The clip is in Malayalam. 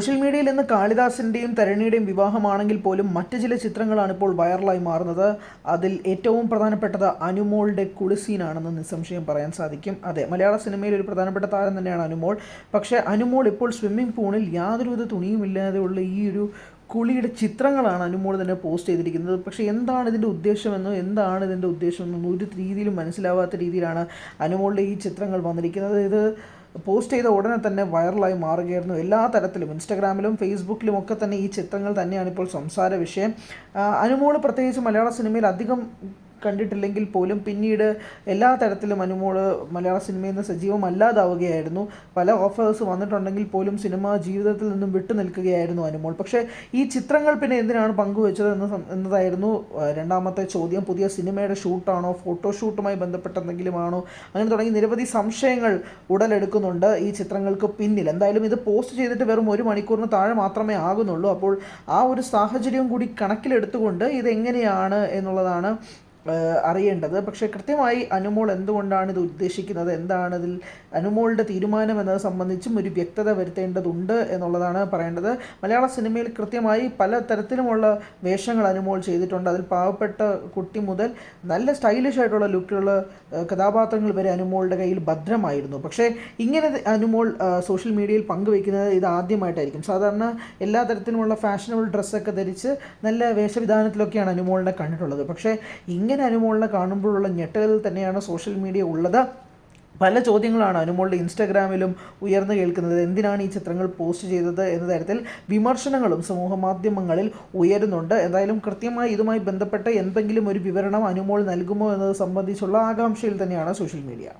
സോഷ്യൽ മീഡിയയിൽ ഇന്ന് കാളിദാസിന്റെയും തരണിയുടെയും വിവാഹമാണെങ്കിൽ പോലും മറ്റ് ചില ചിത്രങ്ങളാണ് ഇപ്പോൾ വൈറലായി മാറുന്നത്. അതിൽ ഏറ്റവും പ്രധാനപ്പെട്ടത് അനുമോളുടെ കുളിസീനാണെന്ന് നിസ്സംശയം പറയാൻ സാധിക്കും. അതെ മലയാള സിനിമയിൽ ഒരു പ്രധാനപ്പെട്ട താരം തന്നെയാണ് അനുമോൾ. പക്ഷേ അനുമോൾ ഇപ്പോൾ സ്വിമ്മിംഗ് പൂളിൽ യാതൊരുവിധ തുണിയുമില്ലാതെയുള്ള ഈ ഒരു കുളിയുടെ ചിത്രങ്ങളാണ് അനുമോൾ തന്നെ പോസ്റ്റ് ചെയ്തിരിക്കുന്നത്. പക്ഷേ എന്താണ് ഇതിന്റെ ഉദ്ദേശമെന്നോ എന്താണ് ഇതിന്റെ ഉദ്ദേശമെന്നോ ഒരു രീതിയിലും മനസ്സിലാവാത്ത രീതിയിലാണ് അനുമോളുടെ ഈ ചിത്രങ്ങൾ വന്നിരിക്കുന്നത്. ഇത് പോസ്റ്റ് ചെയ്ത ഉടനെ തന്നെ വൈറലായി മാറുകയായിരുന്നു. എല്ലാ തരത്തിലും ഇൻസ്റ്റാഗ്രാമിലും ഫേസ്ബുക്കിലും ഒക്കെ തന്നെ ഈ ചിത്രങ്ങൾ തന്നെയാണ് ഇപ്പോൾ സംസാര വിഷയം. അനുമോൾ പ്രത്യേകിച്ച് മലയാള സിനിമയിൽ അധികം കണ്ടിട്ടില്ലെങ്കിൽ പോലും പിന്നീട് എല്ലാ തരത്തിലും അനുമോൾ മലയാള സിനിമയിൽ നിന്ന് സജീവമല്ലാതാവുകയായിരുന്നു. പല ഓഫേഴ്സ് വന്നിട്ടുണ്ടെങ്കിൽ പോലും സിനിമ ജീവിതത്തിൽ നിന്നും വിട്ടു നിൽക്കുകയായിരുന്നു അനുമോൾ. പക്ഷേ ഈ ചിത്രങ്ങൾ പിന്നെ എന്തിനാണ് പങ്കുവച്ചത് എന്ന് എന്നതായിരുന്നു രണ്ടാമത്തെ ചോദ്യം. പുതിയ സിനിമയുടെ ഷൂട്ടാണോ ഫോട്ടോഷൂട്ടുമായി ബന്ധപ്പെട്ട എന്തെങ്കിലും അങ്ങനെ തുടങ്ങി നിരവധി സംശയങ്ങൾ ഉടലെടുക്കുന്നുണ്ട് ഈ ചിത്രങ്ങൾക്ക് പിന്നിൽ. എന്തായാലും ഇത് പോസ്റ്റ് ചെയ്തിട്ട് വെറും ഒരു മണിക്കൂറിന് താഴെ മാത്രമേ ആകുന്നുള്ളൂ. അപ്പോൾ ആ ഒരു സാഹചര്യം കൂടി കണക്കിലെടുത്തുകൊണ്ട് ഇതെങ്ങനെയാണ് എന്നുള്ളതാണ് അറിയേണ്ടത്. പക്ഷേ കൃത്യമായി അനുമോൾ എന്തുകൊണ്ടാണ് ഇത് ഉദ്ദേശിക്കുന്നത്? എന്താണ് ഇതിൽ അനുമോളുടെ തീരുമാനം എന്നത് സംബന്ധിച്ചും ഒരു വ്യക്തത വരുത്തേണ്ടതുണ്ട് എന്നുള്ളതാണ് പറയേണ്ടത്. മലയാള സിനിമയിൽ കൃത്യമായി പല തരത്തിലുമുള്ള വേഷങ്ങൾ അനുമോൾ ചെയ്തിട്ടുണ്ട്. അതിൽ പാവപ്പെട്ട കുട്ടി മുതൽ നല്ല സ്റ്റൈലിഷ് ആയിട്ടുള്ള ലുക്കിലുള്ള കഥാപാത്രങ്ങൾ വരെ അനുമോളുടെ കയ്യിൽ ഭദ്രമായിരുന്നു. പക്ഷേ ഇങ്ങനെ അനുമോൾ സോഷ്യൽ മീഡിയയിൽ പങ്കുവയ്ക്കുന്നത് ഇത് ആദ്യമായിട്ടായിരിക്കും. സാധാരണ എല്ലാ തരത്തിലുമുള്ള ഫാഷനബിൾ ഡ്രസ്സൊക്കെ ധരിച്ച് നല്ല വേഷവിധാനത്തിലൊക്കെയാണ് അനുമോളിനെ കണ്ടിട്ടുള്ളത്. പക്ഷേ ഇങ്ങനെ അനുമോളിനെ കാണുമ്പോഴുള്ള ഞെട്ടലിൽ തന്നെയാണ് സോഷ്യൽ മീഡിയ ഉള്ളത്. പല ചോദ്യങ്ങളാണ് അനുമോളുടെ ഇൻസ്റ്റാഗ്രാമിലും ഉയർന്നു കേൾക്കുന്നത്. എന്തിനാണ് ഈ ചിത്രങ്ങൾ പോസ്റ്റ് ചെയ്തത് എന്ന തരത്തിൽ വിമർശനങ്ങളും സമൂഹ മാധ്യമങ്ങളിൽ ഉയരുന്നുണ്ട്. എന്തായാലും കൃത്യമായി ഇതുമായി ബന്ധപ്പെട്ട എന്തെങ്കിലും ഒരു വിവരണം അനുമോൾ നൽകുമോ എന്നത് സംബന്ധിച്ചുള്ള ആകാംക്ഷയിൽ തന്നെയാണ് സോഷ്യൽ മീഡിയ